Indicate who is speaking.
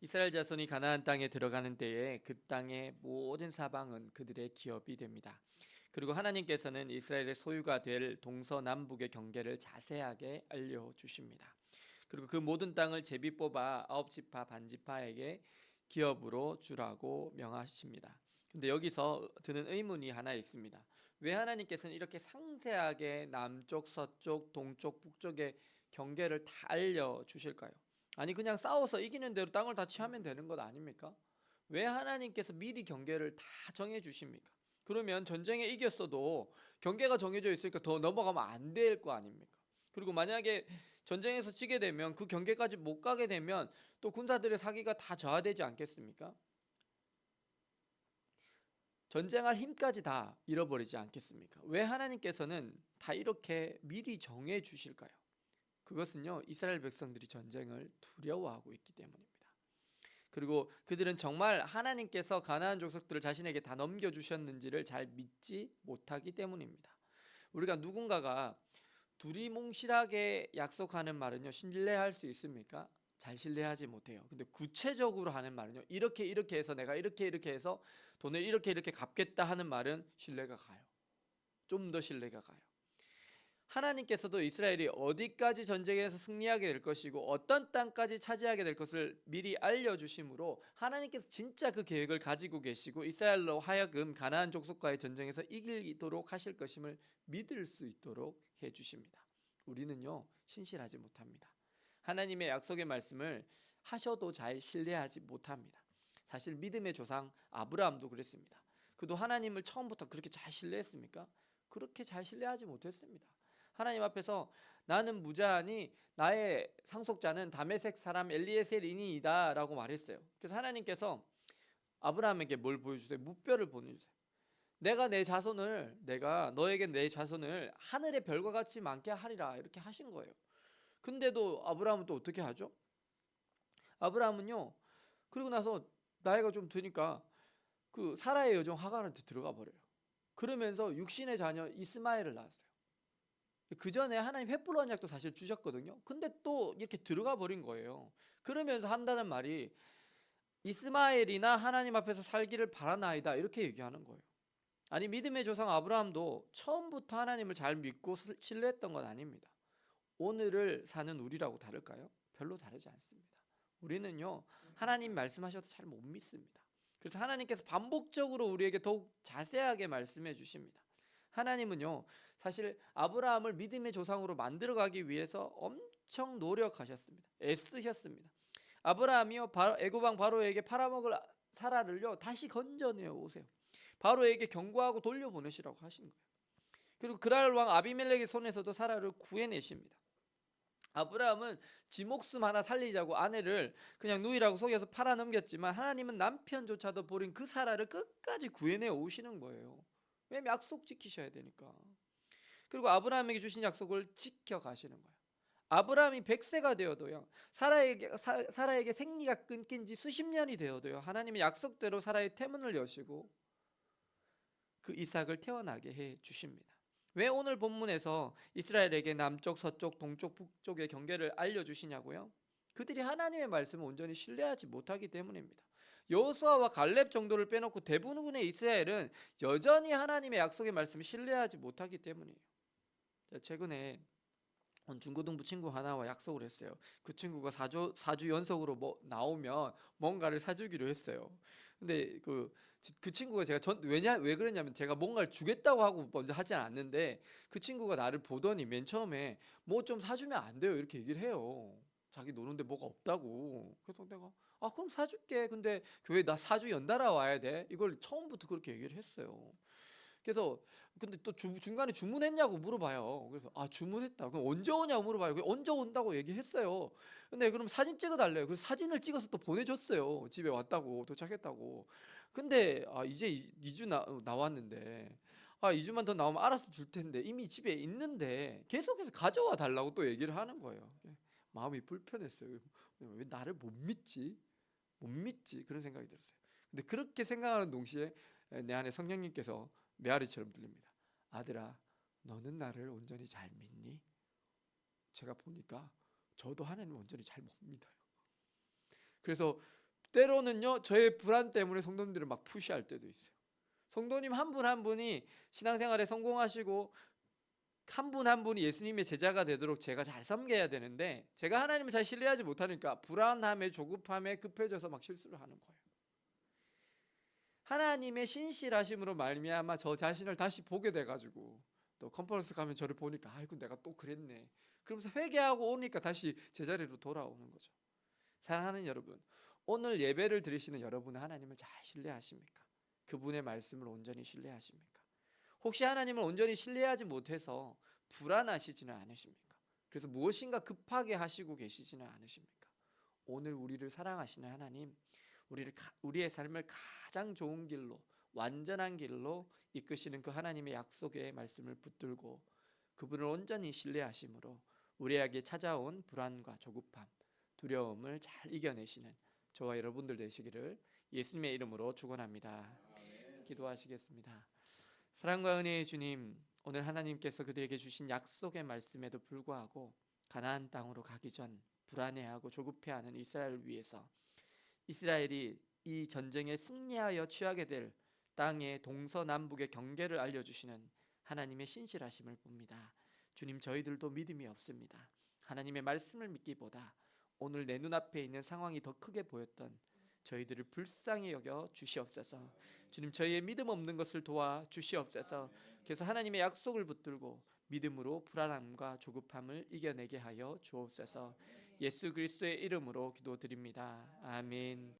Speaker 1: 이스라엘 자손이 가나안 땅에 들어가는 때에 그 땅의 모든 사방은 그들의 기업이 됩니다. 그리고 하나님께서는 이스라엘의 소유가 될 동서남북의 경계를 자세하게 알려 주십니다. 그리고 그 모든 땅을 제비 뽑아 아홉 지파 반지파에게 기업으로 주라고 명하십니다. 근데 여기서 드는 의문이 하나 있습니다. 왜 하나님께서는 이렇게 상세하게 남쪽, 서쪽, 동쪽, 북쪽의 경계를 다 알려 주실까요? 아니 그냥 싸워서 이기는 대로 땅을 다 취하면 되는 것 아닙니까? 왜 하나님께서 미리 경계를 다 정해 주십니까? 그러면 전쟁에 이겼어도 경계가 정해져 있으니까 더 넘어가면 안 될 거 아닙니까? 그리고 만약에 전쟁에서 지게 되면 그 경계까지 못 가게 되면 또 군사들의 사기가 다 저하되지 않겠습니까? 전쟁할 힘까지 다 잃어버리지 않겠습니까? 왜 하나님께서는 다 이렇게 미리 정해 주실까요? 그것은요, 이스라엘 백성들이 전쟁을 두려워하고 있기 때문입니다. 그리고 그들은 정말 하나님께서 가나안 족속들을 자신에게 다 넘겨 주셨는지를 잘 믿지 못하기 때문입니다. 우리가 누군가가 두리뭉실하게 약속하는 말은요, 신뢰할 수 있습니까? 잘 신뢰하지 못해요. 근데 구체적으로 하는 말은요, 이렇게 이렇게 해서 내가 이렇게 이렇게 해서 돈을 이렇게 이렇게 갚겠다 하는 말은 신뢰가 가요. 좀 더 신뢰가 가요. 하나님께서도 이스라엘이 어디까지 전쟁에서 승리하게 될 것이고 어떤 땅까지 차지하게 될 것을 미리 알려주심으로 하나님께서 진짜 그 계획을 가지고 계시고 이스라엘로 하여금 가나안 족속과의 전쟁에서 이기도록 하실 것임을 믿을 수 있도록 해주십니다. 우리는요 신실하지 못합니다. 하나님의 약속의 말씀을 하셔도 잘 신뢰하지 못합니다. 사실 믿음의 조상 아브라함도 그랬습니다. 그도 하나님을 처음부터 그렇게 잘 신뢰했습니까? 그렇게 잘 신뢰하지 못했습니다. 하나님 앞에서 나는 무자하니 나의 상속자는 다메섹 사람 엘리에셀이니이다라고 말했어요. 그래서 하나님께서 아브라함에게 뭘 보여주세요? 무뼈를 보내주세요. 내가 내 자손을 내가 너에게 내 자손을 하늘의 별과 같이 많게 하리라 이렇게 하신 거예요. 근데도 아브라함은 또 어떻게 하죠? 아브라함은요. 그리고 나서 나이가 좀 드니까 그 사라의 여종 하갈한테 들어가 버려요. 그러면서 육신의 자녀 이스마엘을 낳았어요. 그 전에 하나님 횃불 언약도 사실 주셨거든요. 근데 또 이렇게 들어가 버린 거예요. 그러면서 한다는 말이 이스마엘이나 하나님 앞에서 살기를 바라나이다 이렇게 얘기하는 거예요. 아니 믿음의 조상 아브라함도 처음부터 하나님을 잘 믿고 신뢰했던 건 아닙니다. 오늘을 사는 우리라고 다를까요? 별로 다르지 않습니다. 우리는요 하나님 말씀하셔도 잘 못 믿습니다. 그래서 하나님께서 반복적으로 우리에게 더욱 자세하게 말씀해 주십니다. 하나님은요 사실 아브라함을 믿음의 조상으로 만들어 가기 위해서 엄청 노력하셨습니다. 애쓰셨습니다. 아브라함이요 애고방 바로에게 팔아먹을 사라를요 다시 건져내어 오세요. 바로에게 경고하고 돌려보내시라고 하신 거예요. 그리고 그랄 왕 아비멜렉의 손에서도 사라를 구해내십니다. 아브라함은 지 목숨 하나 살리자고 아내를 그냥 누이라고 속여서 팔아 넘겼지만 하나님은 남편조차도 버린 그 사라를 끝까지 구해내 오시는 거예요. 왜냐면 약속 지키셔야 되니까. 그리고 아브라함에게 주신 약속을 지켜 가시는 거예요. 아브라함이 100세가 되어도요. 사라에게 사, 사라에게 생리가 끊긴 지 수십 년이 되어도요. 하나님의 약속대로 사라의 태문을 여시고 그 이삭을 태어나게 해 주십니다. 왜 오늘 본문에서 이스라엘에게 남쪽, 서쪽, 동쪽, 북쪽의 경계를 알려 주시냐고요? 그들이 하나님의 말씀을 온전히 신뢰하지 못하기 때문입니다. 여호수아와 갈렙 정도를 빼놓고 대부분의 이스라엘은 여전히 하나님의 약속의 말씀을 신뢰하지 못하기 때문이에요. 최근에 중고등부 친구 하나와 약속을 했어요. 그 친구가 4주 4주 연속으로 뭐 나오면 뭔가를 사주기로 했어요. 근데 그, 그 친구가 제가 전 왜냐 왜 그랬냐면 제가 뭔가를 주겠다고 하고 먼저 하지 않았는데 그 친구가 나를 보더니 맨 처음에 뭐 좀 사주면 안 돼요 이렇게 얘기를 해요. 자기 노는데 뭐가 없다고. 그래서 내가 아 그럼 사줄게. 근데 교회 나 사주 연달아 와야 돼. 이걸 처음부터 그렇게 얘기를 했어요. 그래서 근데 또 주, 중간에 주문했냐고 물어봐요. 그래서 아 주문했다. 그럼 언제 오냐고 물어봐요. 언제 온다고 얘기했어요. 근데 그럼 사진 찍어달래요. 그래서 사진을 찍어서 또 보내줬어요. 집에 왔다고 도착했다고. 근데 아 이제 2 주 나, 나왔는데 아 2주만 더 나오면 알아서 줄 텐데 이미 집에 있는데 계속해서 가져와 달라고 또 얘기를 하는 거예요. 마음이 불편했어요. 왜 나를 못 믿지? 못 믿지? 그런 생각이 들었어요. 근데 그렇게 생각하는 동시에 내 안에 성령님께서 메아리처럼 들립니다. 아들아, 너는 나를 온전히 잘 믿니? 제가 보니까 저도 하나님 온전히 잘 못 믿어요. 그래서 때로는요 저의 불안 때문에 성도님들을 막 푸시할 때도 있어요. 성도님 한 분한 분이 신앙생활에 성공하시고 한 분 한 분이 예수님의 제자가 되도록 제가 잘 섬겨야 되는데 제가 하나님을 잘 신뢰하지 못하니까 불안함에 조급함에 급해져서 막 실수를 하는 거예요. 하나님의 신실하심으로 말미암아 저 자신을 다시 보게 돼 가지고 또 컨퍼런스 가면 저를 보니까 아이고 내가 또 그랬네. 그러면서 회개하고 오니까 다시 제자리로 돌아오는 거죠. 사랑하는 여러분, 오늘 예배를 드리시는 여러분은 하나님을 잘 신뢰하십니까? 그분의 말씀을 온전히 신뢰하십니까? 혹시 하나님을 온전히 신뢰하지 못해서 불안하시지는 않으십니까? 그래서 무엇인가 급하게 하시고 계시지는 않으십니까? 오늘 우리를 사랑하시는 하나님, 우리를 가- 우리의 삶을 가장 좋은 길로 완전한 길로 이끄시는 그 하나님의 약속의 말씀을 붙들고 그분을 온전히 신뢰하심으로 우리에게 찾아온 불안과 조급함, 두려움을 잘 이겨내시는 저와 여러분들 되시기를 예수님의 이름으로 축원합니다. 기도하시겠습니다. 사랑과 은혜의 주님, 오늘 하나님께서 그들에게 주신 약속의 말씀에도 불구하고 가나안 땅으로 가기 전 불안해하고 조급해하는 이스라엘을 위해서 이스라엘이 이 전쟁에 승리하여 취하게 될 땅의 동서남북의 경계를 알려주시는 하나님의 신실하심을 봅니다. 주님 저희들도 믿음이 없습니다. 하나님의 말씀을 믿기보다 오늘 내 눈앞에 있는 상황이 더 크게 보였던 저희들을 불쌍히 여겨 주시옵소서. 주님 저희의 믿음 없는 것을 도와 주시옵소서. 그래서 하나님의 약속을 붙들고 믿음으로 불안함과 조급함을 이겨내게 하여 주옵소서. 예수 그리스도의 이름으로 기도드립니다. 아멘.